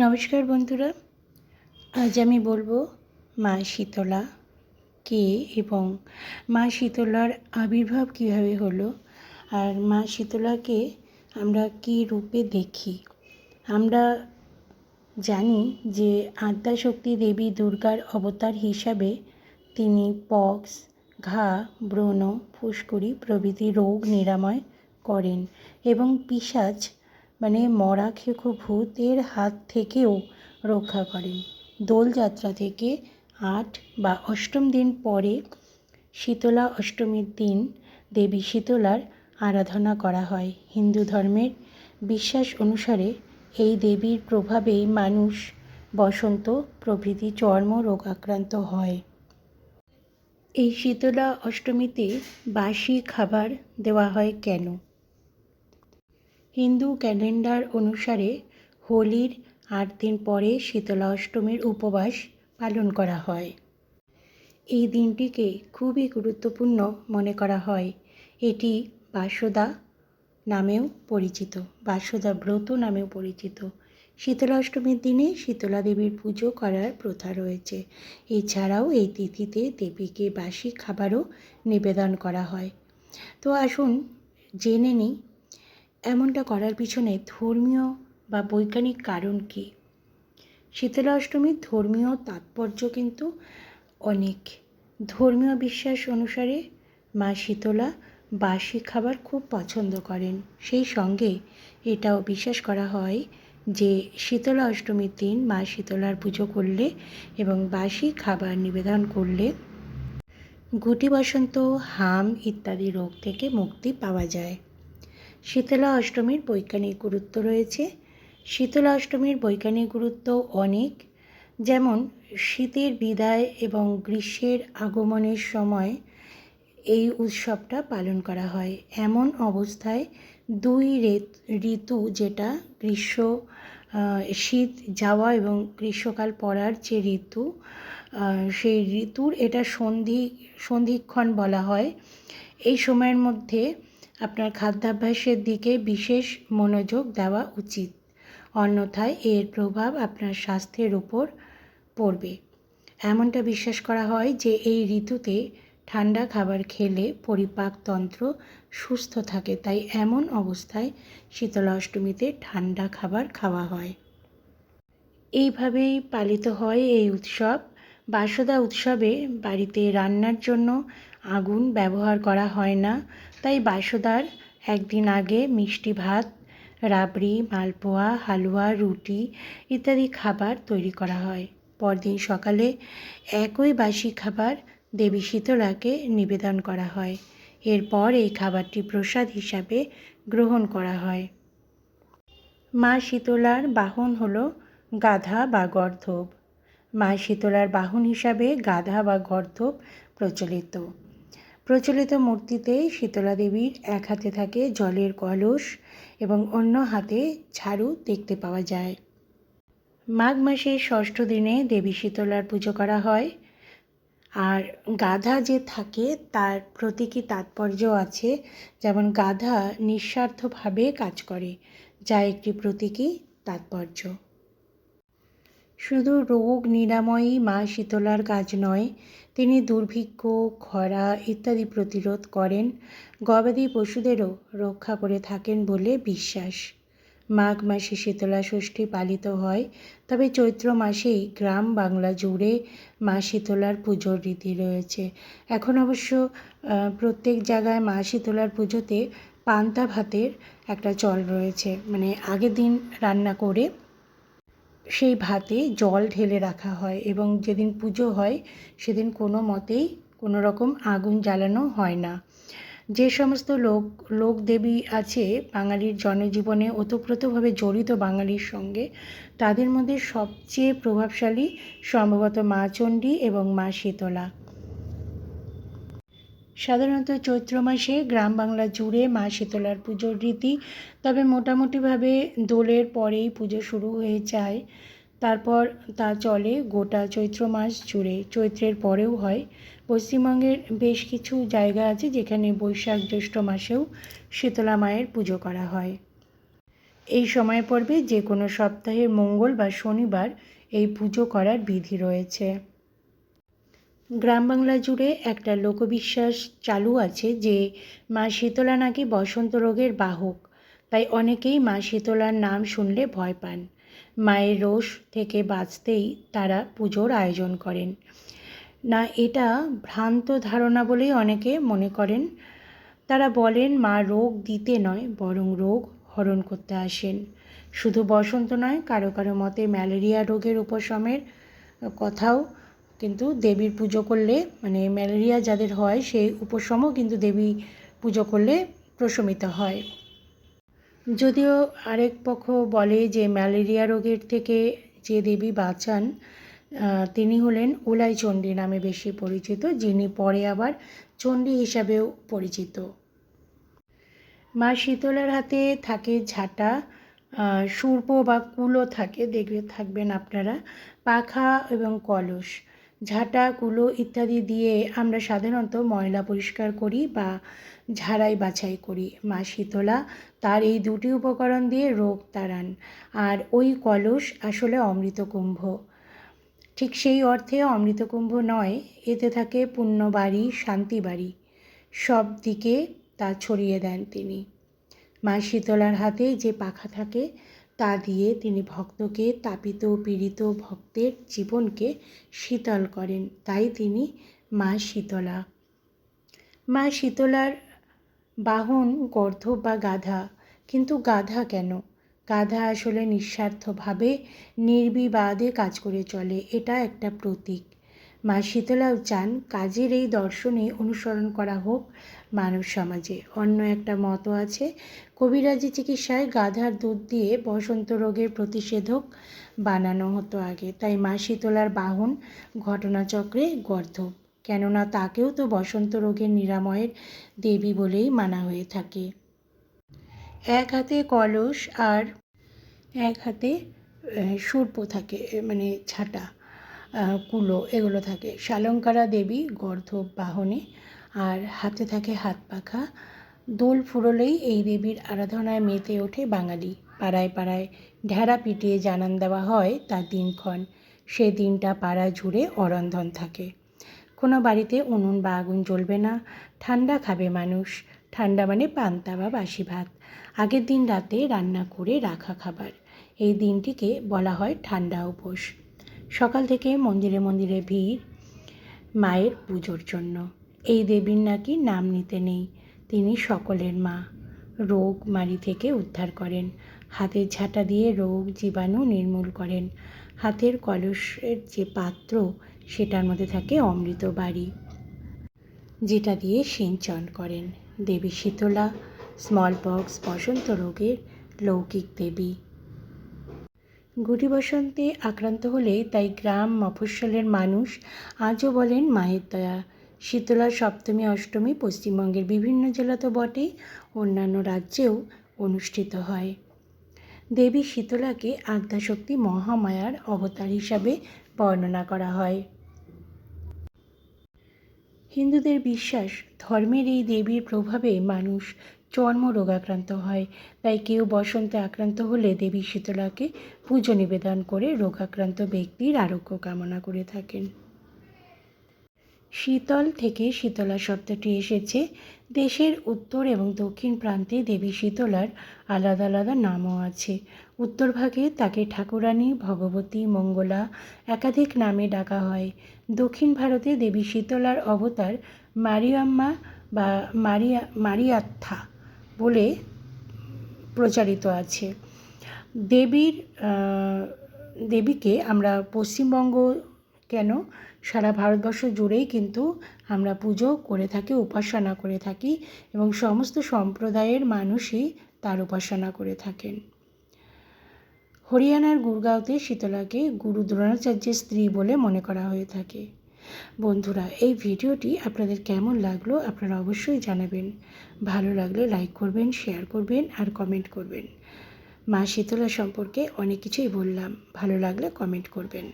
নমস্কার বন্ধুরা, আজ আমি বলব মা শীতলা কে এবং মা শীতলার আবির্ভাব কীভাবে হলো আর মা শীতলাকে আমরা কী রূপে দেখি? আমরা জানি যে আদ্যাশক্তি দেবী দুর্গার অবতার হিসাবে তিনি পক্স, ঘা, ব্রণ, ফুসকুড়ি প্রভৃতি রোগ নিরাময় করেন এবং পিশাচ মানে মরা খেকো ভূতের হাত থেকেও রক্ষা করেন। দোলযাত্রা থেকে আট বা অষ্টম দিন পরে শীতলা অষ্টমীর দিন দেবী শীতলার আরাধনা করা হয়। হিন্দু ধর্মের বিশ্বাস অনুসারে এই দেবীর প্রভাবেই মানুষ বসন্ত, প্রভৃতি চর্ম রোগ আক্রান্ত হয়। এই শীতলা অষ্টমীতে বাসি খাবার দেওয়া হয় কেন? হিন্দু ক্যালেন্ডার অনুসারে হোলির আট দিন পরে শীতলা অষ্টমীর উপবাস পালন করা হয়। এই দিনটিকে খুবই গুরুত্বপূর্ণ মনে করা হয়। এটি বাসদা নামেও পরিচিত, বাসদা ব্রত নামেও পরিচিত। শীতলা অষ্টমীর দিনে শীতলা দেবীর পুজো করার প্রথা রয়েছে। এছাড়াও এই তিথিতে দেবীকে বাসি খাবারও নিবেদন করা হয়। তো আসুন জেনে নিই এমনটা করার পিছনে ধর্মীয় বা বৈজ্ঞানিক কারণ কী? শীতলা অষ্টমীর ধর্মীয় তাৎপর্য কিন্তু অনেক। ধর্মীয় বিশ্বাস অনুসারে মা শীতলা বাসি খাবার খুব পছন্দ করেন। সেই সঙ্গে এটাও বিশ্বাস করা হয় যে শীতলা অষ্টমীর দিন মা শীতলার পুজো করলে এবং বাসি খাবার নিবেদন করলে গুটি বসন্ত, হাম ইত্যাদি রোগ থেকে মুক্তি পাওয়া যায়। শীতলা অষ্টমীর বৈজ্ঞানিক গুরুত্ব রয়েছে। শীতলা অষ্টমীর বৈজ্ঞানিক গুরুত্ব অনেক, যেমন শীতের বিদায় এবং গ্রীষ্মের আগমনের সময় এই উৎসবটা পালন করা হয়। এমন অবস্থায় দুই ঋতু যেটা গ্রীষ্ম শীত যাওয়া এবং গ্রীষ্মকাল পড়ার যে ঋতু সেই ঋতুর এটা সন্ধি, সন্ধিক্ষণ বলা হয়। এই সময়ের মধ্যে আপনার খাদ্যাভ্যাসের দিকে বিশেষ মনোযোগ দেওয়া উচিত। অন্যথায় এর প্রভাব আপনার স্বাস্থ্যের উপর পড়বে। এমনটা বিশ্বাস করা হয় যে এই ঋতুতে ঠান্ডা খাবার খেলে পরিপাকতন্ত্র সুস্থ থাকে, তাই এমন অবস্থায় শীতলা অষ্টমীতে ঠান্ডা খাবার খাওয়া হয়। এইভাবেই পালিত হয় এই উৎসব। বাসদা উৎসবে বাড়িতে রান্নার জন্য আগুন ব্যবহার করা হয় না। তাই বাসদার একদিন আগে মিষ্টি ভাত, রাবড়ি, মালপোয়া, হালুয়া, রুটি ইত্যাদি খাবার তৈরি করা হয়। পরদিন সকালে একই বাসি খাবার দেবী শীতলাকে নিবেদন করা হয়। এরপর এই খাবারটি প্রসাদ হিসাবে গ্রহণ করা হয়। মা শীতলার বাহন হল গাধা বা গর্ধব। মা শীতলার বাহন হিসাবে গাধা বা গর্ধব প্রচলিত। প্রচলিত মূর্তিতে শীতলা দেবীর এক হাতে থাকে জলের কলস এবং অন্য হাতে ঝাড়ু দেখতে পাওয়া যায়। মাঘ মাসের ষষ্ঠ দিনে দেবী শীতলার পুজো করা হয়। আর গাধা যে থাকে, তার প্রতীকী তাৎপর্য আছে? যেমন গাধা নিঃস্বার্থভাবে কাজ করে, যা একটি প্রতীকী তাৎপর্য। শুধু রোগ নিরাময়ই মা শীতলার কাজ নয়, তিনি দুর্ভিক্ষ, খরা ইত্যাদি প্রতিরোধ করেন। গবাদি পশুদেরও রক্ষা করে থাকেন বলে বিশ্বাস। মাঘ মাসে শীতলা ষষ্ঠী পালিত হয়, তবে চৈত্র মাসেই গ্রাম বাংলা জুড়ে মা শীতলার পুজোর রীতি রয়েছে। এখন অবশ্য প্রত্যেক জায়গায় মা শীতলার পুজোতে পান্তা ভাতের একটা চল রয়েছে। মানে আগের দিন রান্না করে সেই ভাতে জল ঢেলে রাখা হয় এবং যেদিন পুজো হয়, সেদিন কোনো মতেই কোনো রকম আগুন জ্বালানো হয় না। যে সমস্ত লোক লোক দেবী আছে বাঙালির জনজীবনে ওতপ্রোতভাবে জড়িত বাঙালির সঙ্গে, তাদের মধ্যে সবচেয়ে প্রভাবশালী সম্ভবত মা চণ্ডী এবং মা শীতলা। সাধারণত চৈত্র মাসে গ্রাম বাংলা জুড়ে মা শীতলার পুজোর রীতি, তবে মোটামুটিভাবে দোলের পরেই পুজো শুরু হয়ে যায়। তারপর তা চলে গোটা চৈত্র মাস জুড়ে, চৈত্রের পরেও হয়। পশ্চিমবঙ্গের বেশ কিছু জায়গা আছে যেখানে বৈশাখ জ্যৈষ্ঠ মাসেও শীতলা মায়ের পুজো করা হয়। এই সময় পর্বে যে কোনো সপ্তাহের মঙ্গল বা শনিবার এই পুজো করার বিধি রয়েছে। গ্রাম বাংলা জুড়ে একটা লোকবিশ্বাস চালু আছে যে মা শীতলা নাকি বসন্ত রোগের বাহক। তাই অনেকেই মা শীতলার নাম শুনলে ভয় পান। মায়ের রোষ থেকে বাঁচতেই তারা পুজোর আয়োজন করেন। না, এটা ভ্রান্ত ধারণা বলেই অনেকে মনে করেন। তারা বলেন, মা রোগ দিতে নয়, বরং রোগ হরণ করতে আসেন। শুধু বসন্ত নয়, কারও কারও মতে ম্যালেরিয়া রোগের উপশমের কথাও কিন্তু দেবীর পুজো করলে মানে ম্যালেরিয়া যাদের হয়, সেই উপশমও কিন্তু দেবী পুজো করলে প্রশমিত হয়। যদিও আরেক পক্ষ বলে যে ম্যালেরিয়া রোগের থেকে যে দেবী বাঁচান তিনি হলেন উলাই চণ্ডী নামে বেশি পরিচিত, যিনি পরে আবার চণ্ডী হিসাবেও পরিচিত। মা শীতলার হাতে থাকে ঝাঁটা সুর্প বা কুলো থাকে, দেখবে, থাকবেন আপনারা, পাখা এবং কলস। ঝাঁটা কুলো ইত্যাদি দিয়ে আমরা সাধারণত ময়লা পরিষ্কার করি বা ঝাড়াই বাছাই করি। মা শীতলা তার এই দুটি উপকরণ দিয়ে রোগ তাড়ান। আর ওই কলস আসলে অমৃতকুম্ভ। ঠিক সেই অর্থে অমৃতকুম্ভ নয়, এতে থাকে পুণ্যবাড়ি, শান্তিবাড়ি। সব দিকে তা ছড়িয়ে দেন তিনি। মা শীতলার হাতে যে পাখা থাকে তা দিয়ে তিনি ভক্তকে, তাপিত পীড়িত ভক্তের জীবনকে শীতল করেন। তাই তিনি মা শীতলা। মা শীতলার বাহন গর্ধ বা গাধা। কিন্তু গাধা কেন? গাধা আসলে নিঃস্বার্থভাবে নির্বিবাদে কাজ করে চলে, এটা একটা প্রতীক। মা শীতলাও চান কাজের এই দর্শনে অনুসরণ করা হোক মানব সমাজে। অন্য একটা মতো আছে, কবিরাজি চিকিৎসায় গাধার দুধ দিয়ে বসন্ত রোগের প্রতিষেধক বানানো হতো আগে। তাই মা শীতলার বাহন ঘটনাচক্রে গর্ধব কেননা তাকেও তো বসন্ত রোগের নিরাময়ের দেবী বলেই মানা হয়ে থাকে। এক হাতে কলস আর এক হাতে সুর্প থাকে মানে ছাটা কুলো, এগুলো থাকে। শালঙ্কারা দেবী গর্ধব বাহনে আর হাতে থাকে হাত পাখা। দোল ফুরলেই এই দেবীর আরাধনায় মেতে ওঠে বাঙালি। পাড়ায় পাড়ায় ঢেড়া পিটিয়ে জানান দেওয়া হয় তার দিনক্ষণ। সে দিনটা পাড়া জুড়ে অরন্ধন থাকে। কোনো বাড়িতে উনুন বা আগুন জ্বলবে না। ঠান্ডা খাবে মানুষ। ঠান্ডা মানে পান্তা বা বাসি ভাত। আগের দিন রাতে রান্না করে রাখা খাবার। এই দিনটিকে বলা হয় ঠান্ডা উপোস। সকাল থেকে মন্দিরে মন্দিরে ভিড়, মায়ের পুজোর জন্য। এই দেবীর নাকি নাম নিতে নেই। তিনি সকলের মা। রোগ মারি থেকে উদ্ধার করেন। হাতের ঝাঁটা দিয়ে রোগ জীবাণু নির্মূল করেন। হাতের কলসের যে পাত্র, সেটার মধ্যে থাকে অমৃত বাড়ি। যেটা দিয়ে সিঞ্চন করেন। দেবী শীতলা স্মল পক্স বসন্ত রোগের লৌকিক দেবী। গুটি বসন্তে আক্রান্ত হলে তাই গ্রাম মফস্বলের মানুষ আজও বলেন মায়ের দয়া। শীতলা সপ্তমী, অষ্টমী পশ্চিমবঙ্গের বিভিন্ন জেলা তো বটেই, অন্যান্য রাজ্যেও অনুষ্ঠিত হয়। দেবী শীতলাকে আদ্যাশক্তি মহামায়ার অবতার হিসাবে বর্ণনা করা হয়। হিন্দুদের বিশ্বাস, ধর্মের এই দেবীর প্রভাবে মানুষ চর্ম রোগাক্রান্ত হয়। তাই কেউ বসন্তে আক্রান্ত হলে দেবী শীতলাকে পুজো নিবেদন করে রোগাক্রান্ত ব্যক্তির আরোগ্য কামনা করে থাকেন। শীতল থেকে শীতলা শব্দটি এসেছে। দেশের উত্তর এবং দক্ষিণ প্রান্তে দেবী শীতলার আলাদা আলাদা নামও আছে। উত্তরভাগে তাকে ঠাকুরানী, ভগবতী, মঙ্গলা একাধিক নামে ডাকা হয়। দক্ষিণ ভারতে দেবী শীতলার অবতার মারিয়াম্মা বা মারিয়া, মারিয়াত্থা বলে প্রচারিত আছে। দেবীর দেবীকে আমরা পশ্চিমবঙ্গ কেন? সারা ভারতবর্ষ জুড়েই কিন্তু আমরা পুজো করে থাকি, উপাসনা করে থাকি এবং সমস্ত সম্প্রদায়ের মানুষই তার উপাসনা করে থাকেন। হরিয়ানার গুরগাঁওতে শীতলাকে গুরু দ্রোণাচার্যের স্ত্রী বলে মনে করা হয়ে থাকে। বন্ধুরা, এই ভিডিওটি আপনাদের কেমন লাগল আপনারা অবশ্যই জানাবেন। ভালো লাগলে লাইক করবেন, শেয়ার করবেন আর কমেন্ট করবেন। মা শীতলা সম্পর্কে অনেক কিছুই বললাম, ভালো লাগলে কমেন্ট করবেন।